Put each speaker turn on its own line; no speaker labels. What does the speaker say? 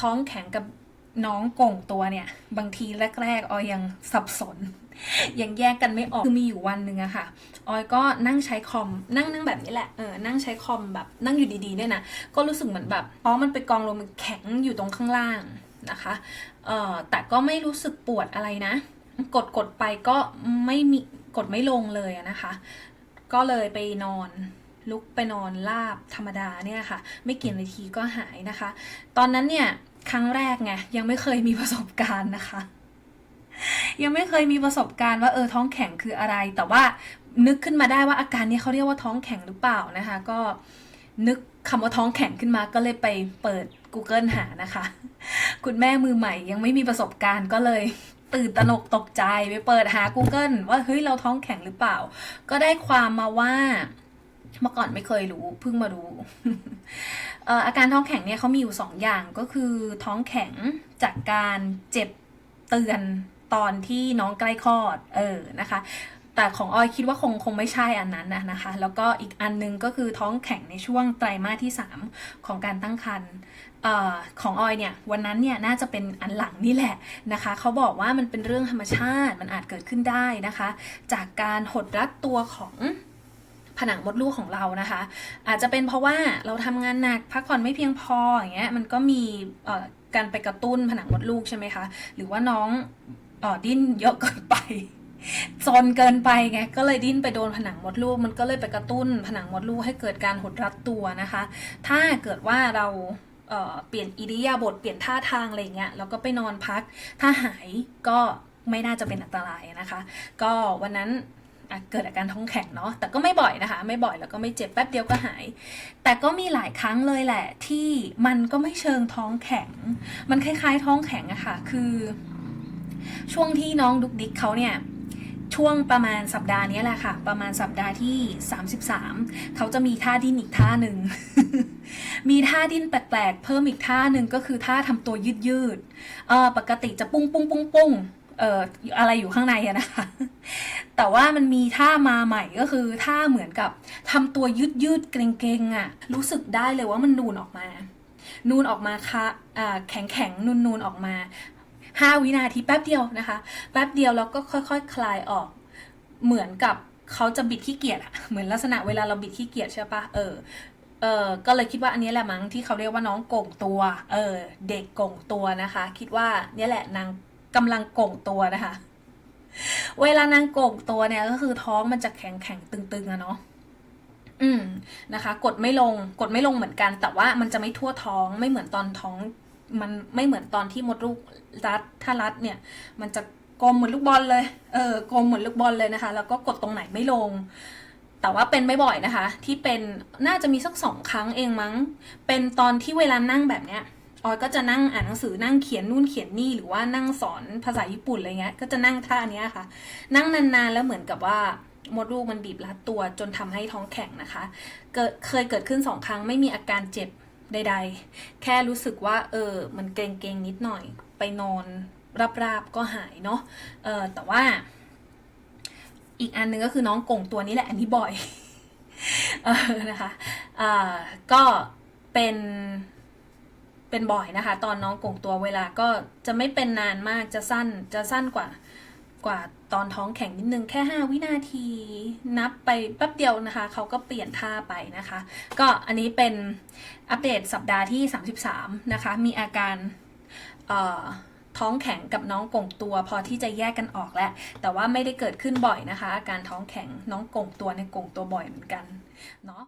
ท้องแข็งกับน้องโก่งตัวเนี่ย บางทีแรก ๆ ออยยังสับสน ยังแยกกันไม่ออกคือมีอยู่วันหนึ่งอะค่ะ ออยก็นั่งใช้คอมนั่งนั่งแบบนี้แหละเออนั่งใช้คอมแบบนั่งอยู่ดีๆเนี่ยนะก็รู้สึกเหมือนแบบเพราะมันไปกองลงมันแข็งอยู่ตรงข้างล่างนะคะเออแต่ก็ไม่รู้สึกปวดอะไรนะ กดกดไปก็ไม่มีกดไม่ลงเลยนะคะ ก็เลยไปนอนลุกไปนอนลาบธรรมดาเนี่ยค่ะ ไม่กี่นาทีก็หายนะคะ ตอนนั้นเนี่ย ครั้งแรกไงยังไม่เคยมีประสบการณ์นะคะ ยังไม่เคยมีประสบการณ์ว่าเออท้องแข็งคืออะไร แต่ว่านึกขึ้นมาได้ว่าอาการนี้เขาเรียกว่าท้องแข็งหรือเปล่านะคะ ก็นึกคำว่าท้องแข็งขึ้นมาก็เลยไปเปิด Google หานะคะ คุณแม่มือใหม่ยังไม่มีประสบการณ์ก็เลยตื่นตระหนกตกใจไปเปิดหา Google ว่าเฮ้ยเราท้องแข็งหรือเปล่า ก็ได้ความมาว่า เมื่อก่อนไม่เคยรู้เพิ่งมารู้ อาการท้องแข็งเนี่ยเขามีอยู่สองอย่างก็คือท้องแข็งจากการเจ็บเตือนตอนที่น้องใกล้คลอด เออนะคะ แต่ของออยคิดว่าคงคงไม่ใช่อันนั้นนะนะคะ แล้วก็อีกอันนึงก็คือท้องแข็งในช่วงไตรมาสที่ 3 ของการตั้งครรภ์ของออยเนี่ยวันนั้นเนี่ยน่าจะเป็นอันหลังนี่แหละนะคะเขาบอกว่ามันเป็นเรื่องธรรมชาติมันอาจเกิดขึ้นได้นะคะ จากการหดรัดตัวของ ผนังมดลูกของเรานะคะ อาจจะเป็นเพราะว่าเราทำงานหนักพักผ่อนไม่เพียงพออย่างเงี้ยมันก็มีการไปกระตุ้นผนังมดลูกใช่ไหมคะ หรือว่าน้องออดิ้นเยอะเกินไปซนเกินไปไงก็เลยดิ้นไปโดนผนังมดลูก มันก็เลยไปกระตุ้นผนังมดลูกให้เกิดการหดรัดตัวนะคะ ถ้าเกิดว่าเราเเปลี่ยนอิริยาบถเปลี่ยนท่าทางอะไรเงี้ยแล้วก็ไปนอนพัก ถ้าหายก็ไม่น่าจะเป็นอันตรายนะคะ ก็วันนั้น เกิดอาการท้องแข็งเนาะแต่ก็ไม่บ่อยนะคะ ไม่บ่อยแล้วก็ไม่เจ็บแป๊บเดียวก็หาย แต่ก็มีหลายครั้งเลยแหละ ที่มันก็ไม่เชิงท้องแข็ง มันคล้ายๆท้องแข็งอะค่ะ คือ ช่วงที่น้องดุกดิกเขาเนี่ยช่วงประมาณสัปดาห์นี้แหละค่ะ ประมาณสัปดาห์ที่ 33 เขาจะมีท่าดิ้นอีกท่าหนึ่ง มีท่าดิ้นแปลกๆ เพิ่มอีกท่าหนึ่งก็คือท่าทำตัวยืดยืดๆเออปกติจะปุ้งปุ้งปุ้งปุ้ง เอ่ออะไรอยู่ข้างในอะนะคะ แต่ว่ามันมีท่ามาใหม่ก็คือท่าเหมือนกับทำตัวยืดยืดเกรงๆอะรู้สึกได้เลยว่ามันนูนออกมา นูนออกมาค่ะอ่าแข็งแข็งนูนนูนออกมาห้าวินาทีแป๊บเดียวนะคะ แป๊บเดียวแล้วก็ค่อยๆคคลายออก เหมือนกับเขาจะบิดขี้เกียจอะเหมือนลักษณะเวลาเราบิดขี้เกียจใช่ปะเออเออก็เลยคิดว่าอันนี้แหละมั้งที่เขาเรียกว่าน้องโก่งตัว เออ เด็กโก่งตัวนะคะ คิดว่าเนี่ยแหละนาง กำลังโก่งตัวนะคะ เวลานางโก่งตัวเนี่ยก็คือท้องมันจะแข็งแข็งตึงๆอะเนาะอืมนะคะ กดไม่ลงกดไม่ลงเหมือนกัน แต่ว่ามันจะไม่ทั่วท้องไม่เหมือนตอนท้อง มันไม่เหมือนตอนที่มดลูกรัดถ้ารัดเนี่ย มันจะกลมเหมือนลูกบอลเลยเออกลมเหมือนลูกบอลเลยนะคะ แล้วก็กดตรงไหนไม่ลง แต่ว่าเป็นไม่บ่อยนะคะ ที่เป็นน่าจะมีสักสองครั้งเองมั้ง เป็นตอนที่เวลานั่งแบบเนี้ย ออยก็จะนั่งอ่านหนังสือนั่งเขียนนู่นเขียนนี่หรือว่านั่งสอนภาษาญี่ปุ่นอะไรเงี้ย ก็จะนั่งท่าเนี้ยค่ะ นั่งนานๆแล้วเหมือนกับว่ามดลูกมันบีบรัดตัวจนทำให้ท้องแข็งนะคะ เกิดเคยเกิดขึ้นสองครั้งไม่มีอาการเจ็บใด ๆ แค่รู้สึกว่า เออ มันเกรงๆนิดหน่อย ไปนอนราบๆก็หายเนาะ เออแต่ว่า อีกอันหนึงก็คือน้องกงตัวนี้แหละ อันนี้บ่อย เออนะคะ อ่า ก็เป็น เป็นบ่อยนะคะ ตอนน้องกงตัวเวลาก็จะไม่เป็นนานมากจะสั้นจะสั้นกว่ากว่าตอนท้องแข็งนิดนึงแค่ 5 วินาทีนับไปแป๊บเดียวนะคะ เขาก็เปลี่ยนท่าไปนะคะ ก็อันนี้เป็นอัปเดตสัปดาห์ที่ 33 นะคะ มีอาการเอ่อท้องแข็งกับน้องกงตัว พอที่จะแยกกันออกแล้ว แต่ว่าไม่ได้เกิดขึ้นบ่อยนะคะ อาการท้องแข็งน้องกงตัวในยกงตัวบ่อยเหมือนกันเนาะ